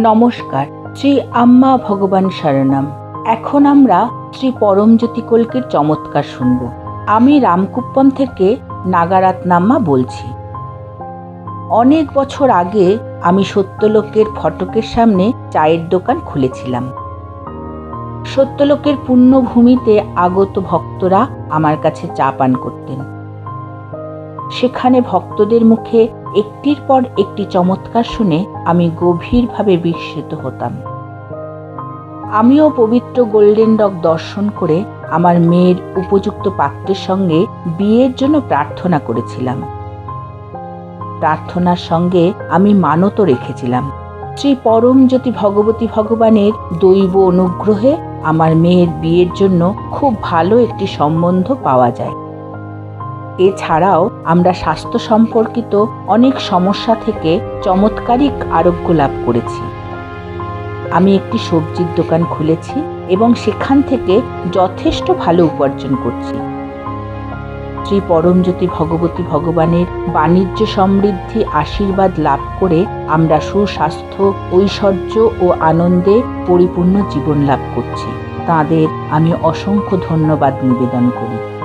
নমস্কার, শ্রী আম্মা ভগবান শরণম। এখন আমরা শ্রী পরমজ্যোতি কল্কের চমৎকার শুনব। আমি রামকুপ্পম থেকে নাগারাতনাম্মা বলছি। অনেক বছর আগে আমি সত্যলোকের ফটকের সামনে চায়ের দোকান খুলেছিলাম। সত্যলোকের পুণ্যভূমিতে আগত ভক্তরা আমার কাছে চা পান করতেন। সেখানে ভক্তদের মুখে একটির পর একটি চমৎকার শুনে আমি গভীরভাবে বিস্মিত হতাম। আমিও পবিত্র গোল্ডেন ডগ দর্শন করে আমার মেয়ের উপযুক্ত পাত্রের সঙ্গে বিয়ের জন্য প্রার্থনা করেছিলাম। প্রার্থনার সঙ্গে আমি মানত রেখেছিলাম। শ্রী পরমজ্যোতি ভগবতী ভগবানের দৈব অনুগ্রহে আমার মেয়ের বিয়ের জন্য খুব ভালো একটি সম্বন্ধ পাওয়া যায়। এছাড়াও আমরা স্বাস্থ্য সম্পর্কিত অনেক সমস্যা থেকে চমৎকারিক আরোগ্য লাভ করেছি। আমি একটি সবজির দোকান খুলেছি এবং সেখান থেকে যথেষ্ট ভালো উপার্জন করছি। শ্রী পরমজ্যোতি ভগবতী ভগবানের বাণিজ্য সমৃদ্ধি আশীর্বাদ লাভ করে আমরা সুস্বাস্থ্য, ঐশ্বর্য ও আনন্দে পরিপূর্ণ জীবন লাভ করছি। তাদের আমি অসংখ্য ধন্যবাদ নিবেদন করি।